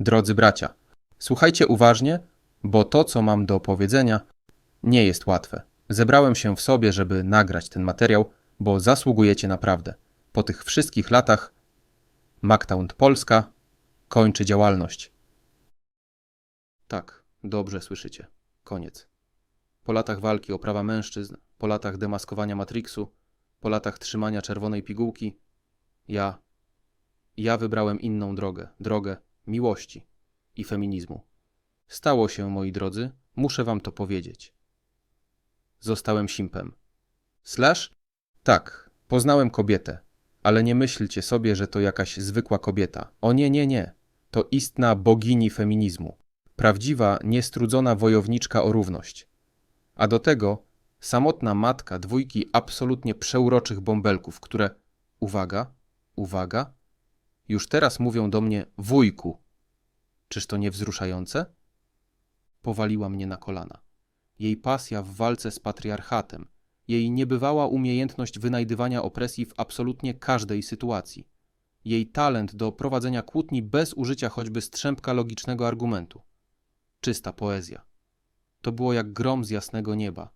Drodzy bracia, słuchajcie uważnie, bo to, co mam do powiedzenia, nie jest łatwe. Zebrałem się w sobie, żeby nagrać ten materiał, bo zasługujecie naprawdę. Po tych wszystkich latach MacTown Polska kończy działalność. Tak, dobrze słyszycie. Koniec. Po latach walki o prawa mężczyzn, po latach demaskowania Matrixu, po latach trzymania czerwonej pigułki, ja, ja wybrałem inną drogę, drogę miłości i feminizmu. Stało się, moi drodzy, muszę wam to powiedzieć. Zostałem simpem. Slash? Tak, poznałem kobietę, ale nie myślcie sobie, że to jakaś zwykła kobieta. O nie, nie, nie. To istna bogini feminizmu. Prawdziwa, niestrudzona wojowniczka o równość. A do tego samotna matka dwójki absolutnie przeuroczych bąbelków, które, uwaga, uwaga, już teraz mówią do mnie wujku. Czyż to nie wzruszające? Powaliła mnie na kolana. Jej pasja w walce z patriarchatem, jej niebywała umiejętność wynajdywania opresji w absolutnie każdej sytuacji, jej talent do prowadzenia kłótni bez użycia choćby strzępka logicznego argumentu. Czysta poezja. To było jak grom z jasnego nieba.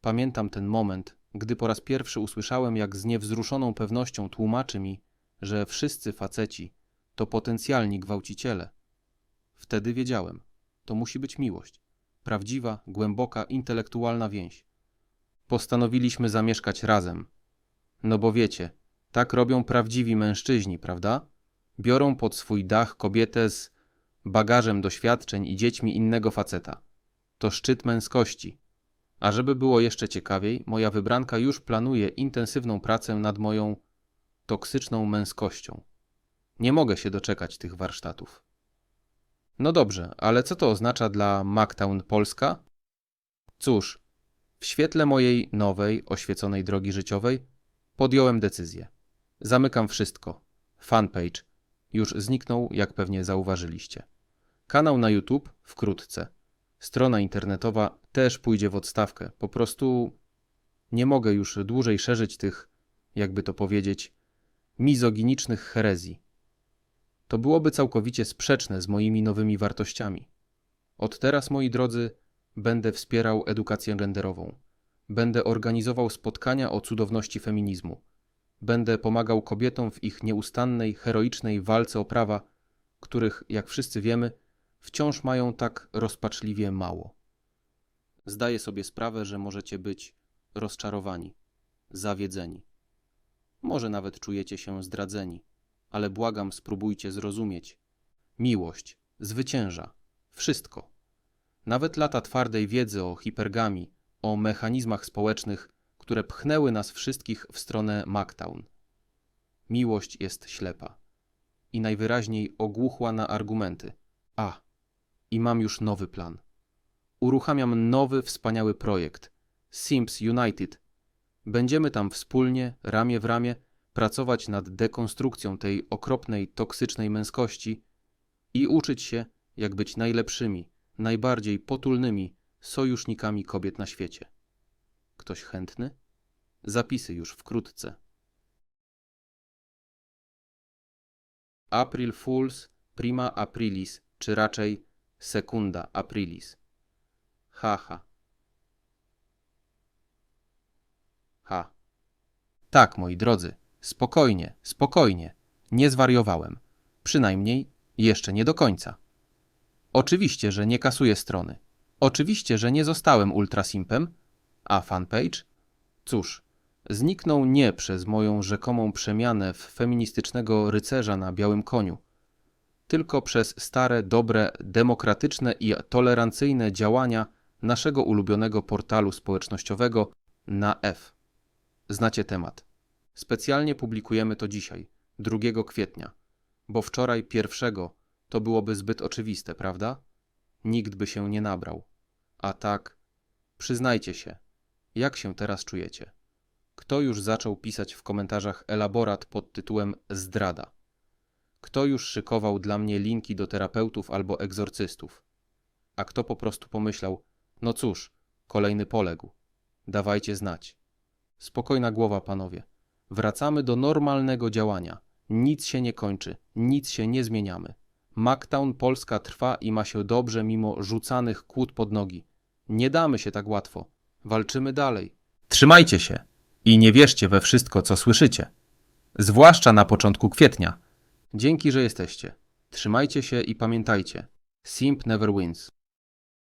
Pamiętam ten moment, gdy po raz pierwszy usłyszałem, jak z niewzruszoną pewnością tłumaczy mi, że wszyscy faceci to potencjalni gwałciciele. Wtedy wiedziałem, to musi być miłość. Prawdziwa, głęboka, intelektualna więź. Postanowiliśmy zamieszkać razem. No bo wiecie, tak robią prawdziwi mężczyźni, prawda? Biorą pod swój dach kobietę z bagażem doświadczeń i dziećmi innego faceta. To szczyt męskości. A żeby było jeszcze ciekawiej, moja wybranka już planuje intensywną pracę nad moją toksyczną męskością. Nie mogę się doczekać tych warsztatów. No dobrze, ale co to oznacza dla MacTown Polska? Cóż, w świetle mojej nowej, oświeconej drogi życiowej podjąłem decyzję. Zamykam wszystko. Fanpage już zniknął, jak pewnie zauważyliście. Kanał na YouTube wkrótce. Strona internetowa też pójdzie w odstawkę. Po prostu nie mogę już dłużej szerzyć tych, jakby to powiedzieć, mizoginicznych herezji. To byłoby całkowicie sprzeczne z moimi nowymi wartościami. Od teraz, moi drodzy, będę wspierał edukację genderową. Będę organizował spotkania o cudowności feminizmu. Będę pomagał kobietom w ich nieustannej, heroicznej walce o prawa, których, jak wszyscy wiemy, wciąż mają tak rozpaczliwie mało. Zdaję sobie sprawę, że możecie być rozczarowani, zawiedzeni. Może nawet czujecie się zdradzeni, ale błagam, spróbujcie zrozumieć. Miłość zwycięża wszystko. Nawet lata twardej wiedzy o hipergami, o mechanizmach społecznych, które pchnęły nas wszystkich w stronę MacTown. Miłość jest ślepa i najwyraźniej ogłuchła na argumenty. A, i mam już nowy plan. Uruchamiam nowy, wspaniały projekt Sims United. Będziemy tam wspólnie, ramię w ramię, pracować nad dekonstrukcją tej okropnej, toksycznej męskości i uczyć się, jak być najlepszymi, najbardziej potulnymi sojusznikami kobiet na świecie. Ktoś chętny? Zapisy już wkrótce. April Fools prima aprilis, czy raczej secunda aprilis. Haha. Ha. Tak, moi drodzy, spokojnie, spokojnie. Nie zwariowałem. Przynajmniej jeszcze nie do końca. Oczywiście, że nie kasuję strony. Oczywiście, że nie zostałem ultrasimpem, a fanpage? Cóż, zniknął nie przez moją rzekomą przemianę w feministycznego rycerza na białym koniu, tylko przez stare, dobre, demokratyczne i tolerancyjne działania naszego ulubionego portalu społecznościowego na F. Znacie temat. Specjalnie publikujemy to dzisiaj, 2 kwietnia, bo wczoraj pierwszego to byłoby zbyt oczywiste, prawda? Nikt by się nie nabrał. A tak, przyznajcie się, jak się teraz czujecie? Kto już zaczął pisać w komentarzach elaborat pod tytułem Zdrada? Kto już szykował dla mnie linki do terapeutów albo egzorcystów? A kto po prostu pomyślał, no cóż, kolejny poległ. Dawajcie znać. Spokojna głowa, panowie. Wracamy do normalnego działania. Nic się nie kończy, nic się nie zmieniamy. Mactown Polska trwa i ma się dobrze mimo rzucanych kłód pod nogi. Nie damy się tak łatwo. Walczymy dalej. Trzymajcie się i nie wierzcie we wszystko, co słyszycie. Zwłaszcza na początku kwietnia. Dzięki, że jesteście. Trzymajcie się i pamiętajcie. Simp never wins.